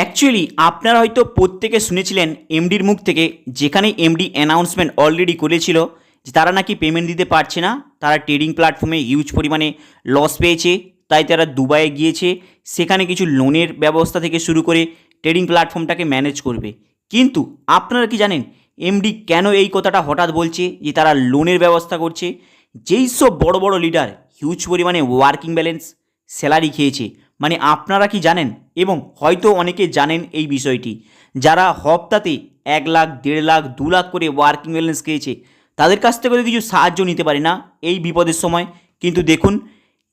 Actually আপনারা হয়তো প্রত্যেকে শুনেছিলেন এমডির মুখ থেকে, যেখানে এমডি অ্যানাউন্সমেন্ট অলরেডি করেছিল, যে তারা নাকি পেমেন্ট দিতে পারছে না, তারা ট্রেডিং প্ল্যাটফর্মে হিউজ পরিমাণে লস পেয়েছে, তাই তারা দুবাইয়ে গিয়েছে, সেখানে কিছু লোনের ব্যবস্থা থেকে শুরু করে ট্রেডিং প্ল্যাটফর্মটাকে ম্যানেজ করবে। কিন্তু আপনারা কি জানেন এমডি কেন এই কথাটা হঠাৎ বলছে, যে তারা লোনের ব্যবস্থা করছে? যেই সব বড় বড় লিডার হিউজ পরিমাণে ওয়ার্কিং ব্যালেন্স স্যালারি খেয়েছে মানে আপনারা কি জানেন? এবং হয়তো অনেকে জানেন এই বিষয়টি। যারা হপ্তাতে এক লাখ, দেড় লাখ, দু লাখ করে ওয়ার্কিং ব্যালেন্স খেয়েছে, তাদের কাছ থেকে কিছু সাহায্য নিতে পারে না এই বিপদের সময়। কিন্তু দেখুন,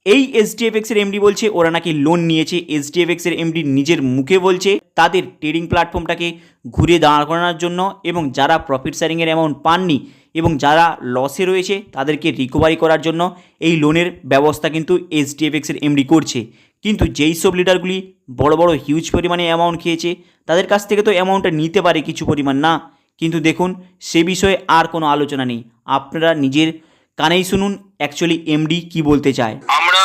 এই এসডিএফএক্সের এমডি বলছে, ওরা নাকি লোন নিয়েছে। এসডিএফএক্সের এমডি নিজের মুখে বলছে, তাদের ট্রেডিং প্ল্যাটফর্মটাকে ঘুরে দাঁড় করানোর জন্য এবং যারা প্রফিট শেয়ারিংয়ের অ্যামাউন্ট পাননি এবং যারা লসে রয়েছে, তাদেরকে রিকভারি করার জন্য এই লোনের ব্যবস্থা কিন্তু এসডিএফএক্সের এমডি করছে। কিন্তু যেই সব লিডারগুলি বড় বড় হিউজ পরিমাণে অ্যামাউন্ট খেয়েছে, তাদের কাছ থেকে তো অ্যামাউন্টটা নিতে পারে কিছু পরিমাণ না। কিন্তু দেখুন, সে বিষয়ে আর কোনো আলোচনা নেই। আপনারা নিজের কানেই শুনুন অ্যাকচুয়ালি এমডি কি বলতে চায়। আমরা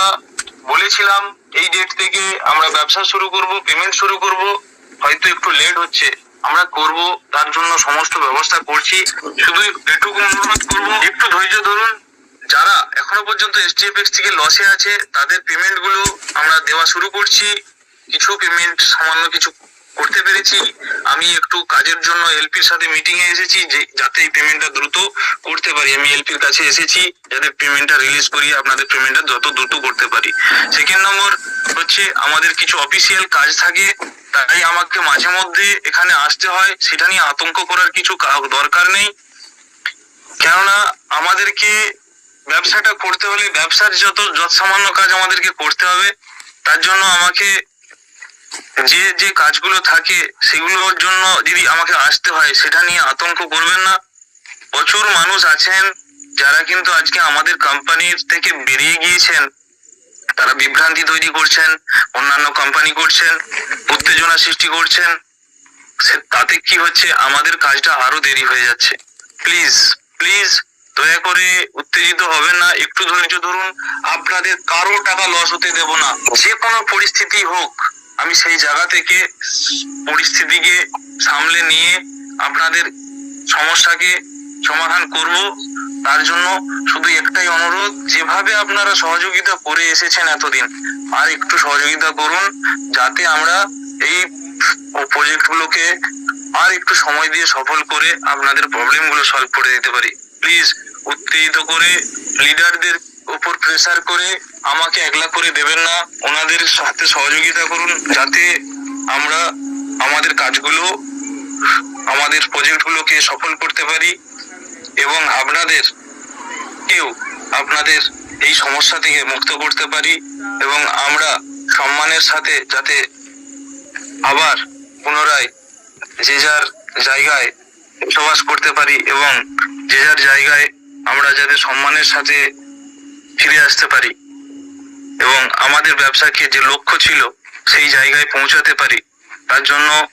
বলেছিলাম, এই ডেট থেকে আমরা ব্যবসা শুরু করব পেমেন্ট শুরু করব, হয়তো একটু লেট হচ্ছে। আমরা করব, তার জন্য সমস্ত ব্যবস্থা করছি। শুধু এটুকু অনুরোধ করব, একটু ধৈর্য এখনও পর্যন্ত এসটিএফএক্স থেকে লসে আছে। তাদের পেমেন্টগুলো আমরা দেওয়া শুরু করছি। কিছু পেমেন্ট সামান্য কিছু করতে পেরেছি। আমি একটু কাজের জন্য এলপির সাথে মিটিং এ এসেছি যে, যাতে এই পেমেন্টটা দ্রুত করতে পারি। আমি এলপির কাছে এসেছি, যাতে পেমেন্টটা রিলিজ করি, আপনাদের পেমেন্টটা যত দ্রুত করতে পারি। সেকেন্ড নম্বর হচ্ছে, আমাদের কিছু অফিসিয়াল কাজ থাকে, তাই আমাকে মাঝে মধ্যে এখানে আসতে হয়। সেটা নিয়ে আতঙ্ক করার কিছু দরকার নেই। কেননা, আমাদেরকে ব্যবসাটা করতে হলে ব্যবসার যত যত সামান্য কাজ আমাদেরকে করতে হবে, তার জন্য আমাকে যে যে কাজগুলো থাকে সেগুলোর জন্য যদি আমাকে আসতে হয়, সেটা নিয়ে আতঙ্ক করবেন না। প্রচুর মানুষ আছেন যারা কিন্তু আজকে আমাদের কোম্পানির থেকে বেরিয়ে গিয়েছেন। তারা বিভ্রান্তি তৈরি করছেন, অন্যান্য কোম্পানি করছেন, উত্তেজনা সৃষ্টি করছেন। সে- তাতে কি হচ্ছে? আমাদের কাজটা আরও দেরি হয়ে যাচ্ছে। প্লিজ প্লিজ দয়া করে উত্তেজিত হবেন না। একটু ধৈর্য ধরুন, আপনাদের কারও টাকা লস হতে দেব না। যে কোনো পরিস্থিতি হোক, আমি সেই জায়গা থেকে পরিস্থিতিকে সামলে নিয়ে আপনাদের সমস্যাকে সমাধান করব। তার জন্য শুধু একটাই অনুরোধ, যেভাবে আপনারা সহযোগিতা করে এসেছেন এতদিন, আর একটু সহযোগিতা করুন, যাতে আমরা এই প্রজেক্ট গুলোকে আর একটু সময় দিয়ে সফল করে আপনাদের প্রবলেমগুলো সলভ করে দিতে পারি। প্লিজ উত্তেজিত করে লিডারদের উপর প্রেসার করে আমাকে একলা করে দেবেন না। ওনাদের সাথে সহযোগিতা করুন যাতে আমরা আমাদের কাজগুলো, আমাদের প্রজেক্টগুলোকে সফল করতে পারি এবং আপনাদের কেউ আপনাদের এই সমস্যা থেকে মুক্ত করতে পারি এবং আমরা সম্মানের সাথে যাতে আবার পুনরায় যে যার জায়গায় বসবাস করতে পারি এবং যে যার জায়গায় আমরা যাতে সম্মানের সাথে ফিরে আসতে পারি এবং আমাদের ব্যবসাকে যে লক্ষ্য ছিল সেই জায়গায় পৌঁছাতে পারি, তার জন্য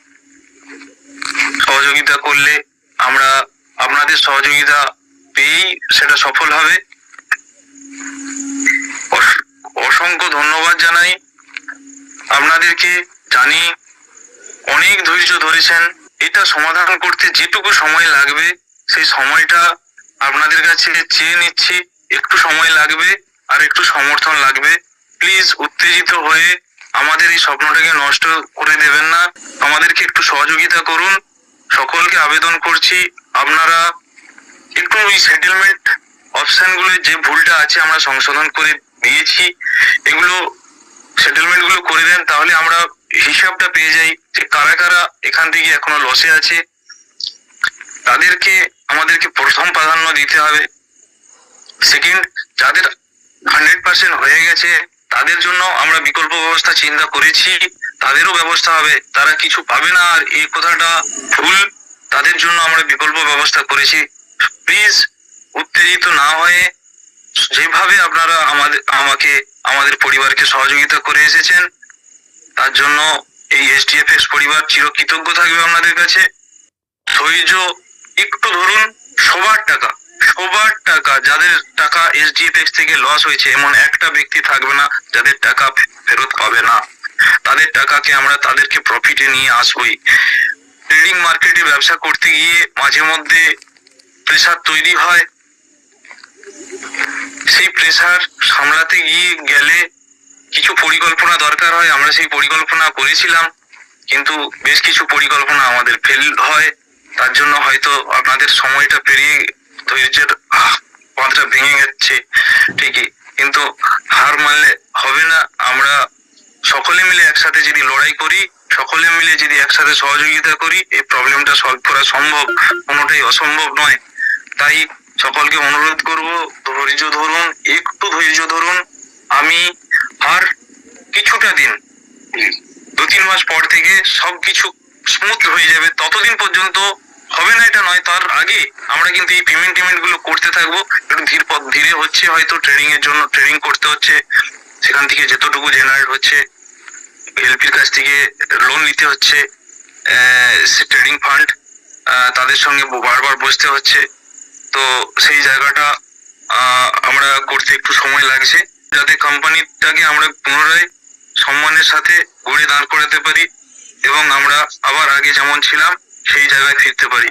সহযোগিতা করলে আমরা আপনাদের সহযোগিতা পেয়েই সেটা সফল হবে। অস- অসংখ্য ধন্যবাদ জানাই। আপনাদেরকে জানি অনেক ধৈর্য ধরেছেন। এটা সমাধান করতে যেটুকু সময় লাগবে, সেই সময়টা আপনাদের কাছে চেয়ে নিচ্ছি। একটু সময় লাগবে আর একটু সমর্থন লাগবে। প্লিজ উত্তেজিত হয়ে আমাদের এই স্বপ্নটাকে নষ্ট করে দেবেন না। আমাদেরকে একটু সহযোগিতা করুন। সকলকে আবেদন করছি, আপনারা একটু ওই সেটেলমেন্ট অপশনগুলো, যে ভুলটা আছে আমরা সংশোধন করে দিয়েছি। এগুলো সেটেলমেন্টগুলো করে দেন, তাহলে আমরা হিসাবটা পেয়ে যাই যে কারা কারা এখান থেকে এখনও লসে আছে। তাদেরকে, আমাদেরকে প্রথম প্রাধান্য দিতে হবে। সেকেন্ড যাদের হান্ড্রেড পার্সেন্ট হয়ে গেছে, তাদের জন্য আমরা বিকল্প ব্যবস্থা চিন্তা করেছি। তাদেরও ব্যবস্থা হবে। তারা কিছু পাবে না, আর এই কথাটা ভুল। তাদের জন্য আমরা বিকল্প ব্যবস্থা করেছি। প্লিজ উত্তেজিত না হয়ে যেভাবে আপনারা আমাদের, আমাকে, আমাদের পরিবারকে সহযোগিতা করে এসেছেন তার জন্য এই এসডিএফএস পরিবার চিরকৃতজ্ঞ থাকবে আপনাদের কাছে। ধৈর্য, একটু ধরুন, সবার টাকা সবার টাকা, যাদের টাকা এসডিএফএক্স থেকে লস হয়েছে, এমন একটা ব্যক্তি থাকবে না যাদের টাকা ফেরত পাবে না। তাদের টাকাকে আমরা তাদেরকে প্রফিটে নিয়ে আসবই। ট্রেডিং মার্কেটে ব্যবসা করতে গিয়ে মাঝে মধ্যে প্রেসার তৈরি হয়। সেই প্রেসার সামলাতে গিয়ে গেলে কিছু পরিকল্পনা দরকার হয়, আমরা সেই পরিকল্পনা করেছিলাম, কিন্তু বেশ কিছু পরিকল্পনা আমাদের ফেল হয়। তার জন্য হয়তো আপনাদের সময়টা পেরিয়ে ধৈর্যের বাঁধটা ভেঙে যাচ্ছে। ঠিকই, কিন্তু হার মানলে হবে না। আমরা সকলে মিলে একসাথে যদি লড়াই করি, সকলে মিলে যদি একসাথে সহযোগিতা করি, এই প্রবলেমটা সলভ করা সম্ভব, কোনোটাই অসম্ভব নয়। তাই সকলকে অনুরোধ করব, ধৈর্য ধরুন, একটু ধৈর্য ধরুন। আমি আর কিছুটা দিন। দু তিন মাস পর থেকে সবকিছু স্মুথ হয়ে যাবে। ততদিন পর্যন্ত হবে না এটা নয় তার আগে আমরা কিন্তু এই পেমেন্ট টেমেন্টগুলো করতে থাকব। একটু ধীর পথ ধীরে হচ্ছে হয়তো ট্রেডিং এর জন্য ট্রেডিং করতে হচ্ছে। সেখান থেকে যতটুকু জেনারেট হচ্ছে এলপির কাছ থেকে লোন নিতে হচ্ছে ট্রেডিং ফান্ড তাদের সঙ্গে বারবার বসতে হচ্ছে। তো সেই জায়গাটা আমরা করতে একটু সময় লাগছে। যাতে কোম্পানিটাকে আমরা পুনরায় সম্মানের সাথে গড়ে দাঁড় করাতে পারি এবং আমরা আবার আগে যেমন ছিলাম, সেই জায়গায় ফিরতে পারি।